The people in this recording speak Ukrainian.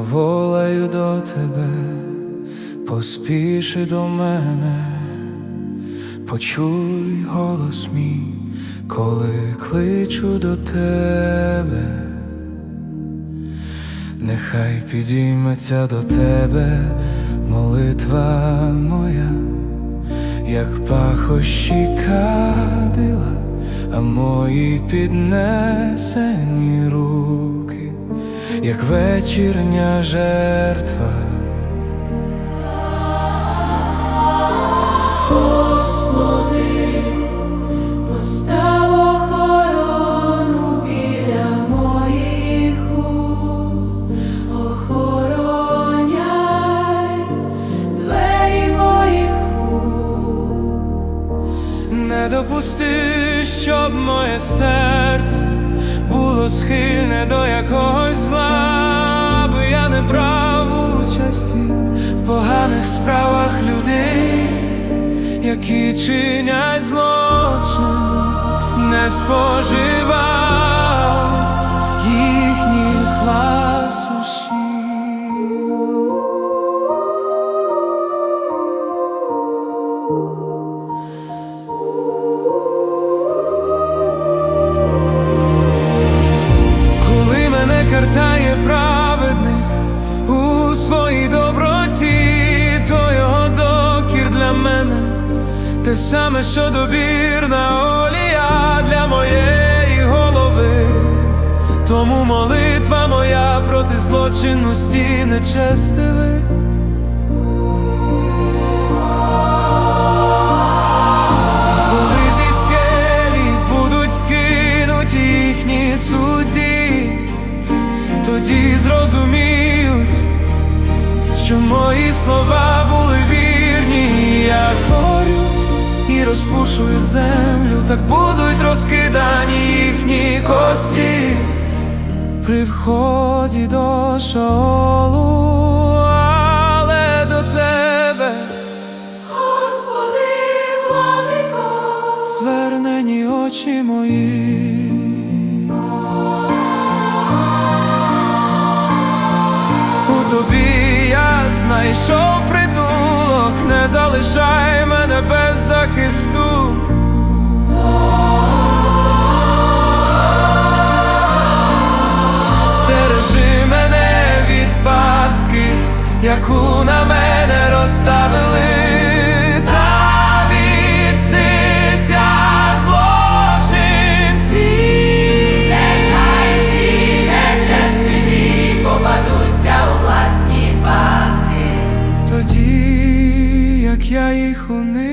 Я волаю до тебе, поспіши до мене, почуй голос мій, коли кличу до тебе, нехай підійметься до тебе молитва моя, як пахощі кадила, а мої піднесені руки як вечірня жертва. Господи, постав охорону біля моїх уст, охороняй двері моїх уст. Не допусти, щоб моє серце було схильне до якогось зла, аби я не брав участі в поганих справах людей, які чинять злочин, не споживав те саме, що добірна олія для моєї голови. Тому молитва моя проти злочинності нечестивих. Коли зі скелі будуть скинуті їхні судді, тоді зрозуміють, що мої слова були і розпушують землю, так будуть розкидані їхні кості. При вході до шолу, але до тебе. Господи, владико, Звернені очі мої, у тобі я знайшов притулок, не залишай мене без яку на мене розставили, злочинці, нехай всі нечесні попадуться у власні пасти, тоді, як я їх уни.